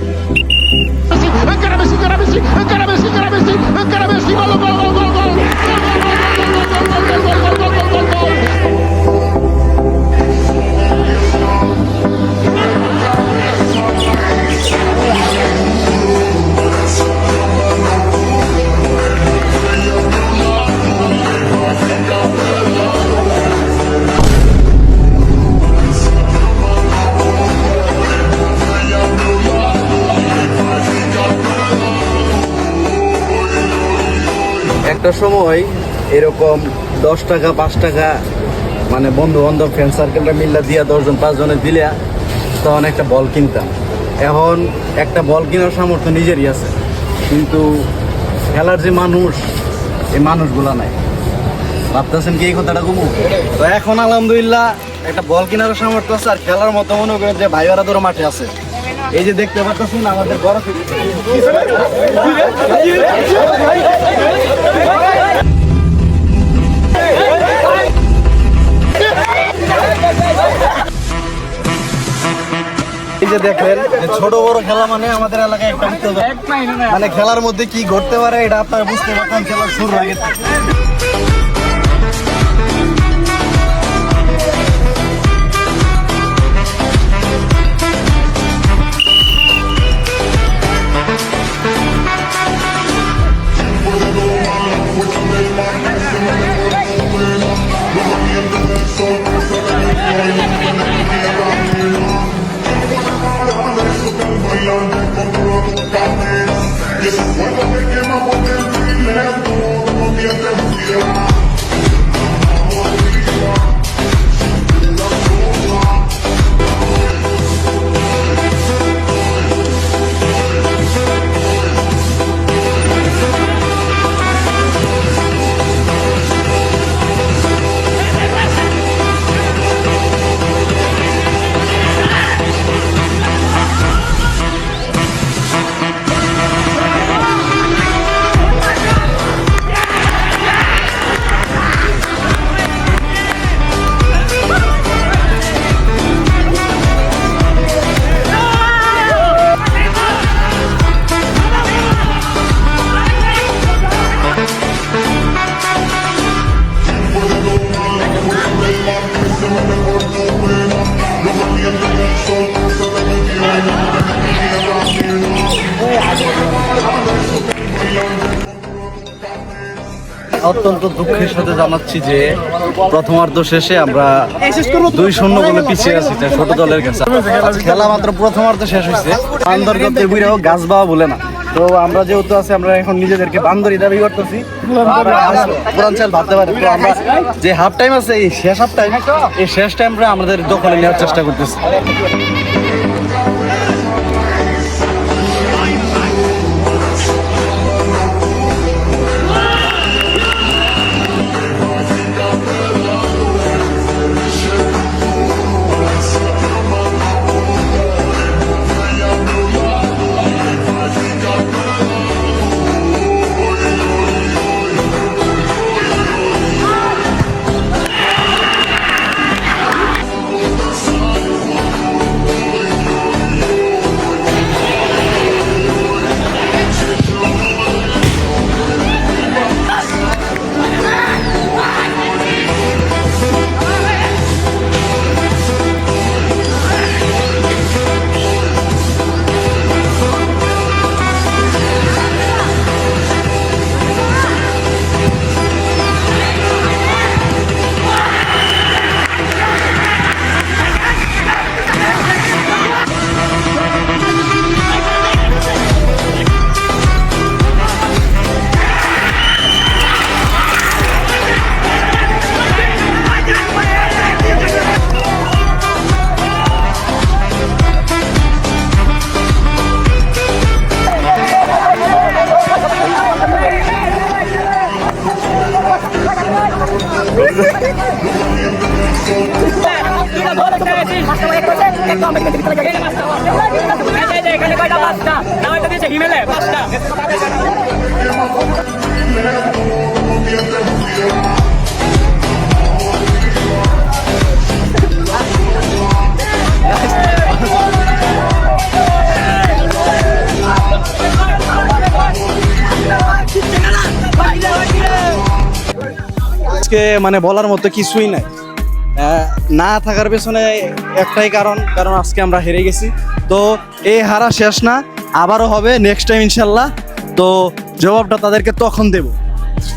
Encara Messi, encara Messi, encara Messi, encara Messi, encara Messi, gol, gol, gol, gol, gol. Gol, একটা সময় এরকম দশ টাকা, পাঁচ টাকা মানে বন্ধু বান্ধব ফ্রেন্ড সার্কেলটা মিল্লা দিয়া দশজন, পাঁচজনে দিলে তখন একটা বল কিনতাম। এখন একটা বল কেনার সামর্থ্য নিজেরই আছে। কিন্তু খেলার যে মানুষ, এই মানুষগুলা নাই। ভাবতেছেন কি এই কথাটা কমু? তো এখন আলহামদুলিল্লাহ একটা বল কেনার সামর্থ্য আছে, আর খেলার মতো মনে করেন যে ভাইয়ারা তোর মাঠে আছে। এই যে দেখতে পাচ্ছেন আমাদের বড় যে ছোট বড় খেলা মানে আমাদের এলাকায়। মানে খেলার মধ্যে কি ঘটতে পারে, এটা আপনারা বুঝতে পারতেন খেলার শুরু আগে Ese fuego que quema por dentro. অত্যন্ত দুঃখের সাথে জানাচ্ছি যে প্রথমার্ধ শেষে আমরা দুই শূন্য বলে পিছিয়ে আছি ছোট দলের কাছে। খেলা মাত্র প্রথমার্ধ শেষ হয়েছে। করতে বুড়াও গাছ বাবা বলে না। তো আমরা যেহেতু আছি, আমরা এখন নিজেদেরকে বান্দরি দাবি করতেছি। ভাবতে পারি। তো আমরা যে হাফ টাইম আছে, এই শেষ হাফ টাইম এই শেষ টাইমটা আমাদের দখলে নেওয়ার চেষ্টা করতেছি। আজকে মানে বলার মতো কিছুই নাই। না থাকার পেছনে একটাই কারণ কারণ আজকে আমরা হেরে গেছি। তো এই হারা শেষ না, আবারও হবে নেক্সট টাইম ইনশাল্লাহ। তো জবাবটা তাদেরকে তখন দেবো।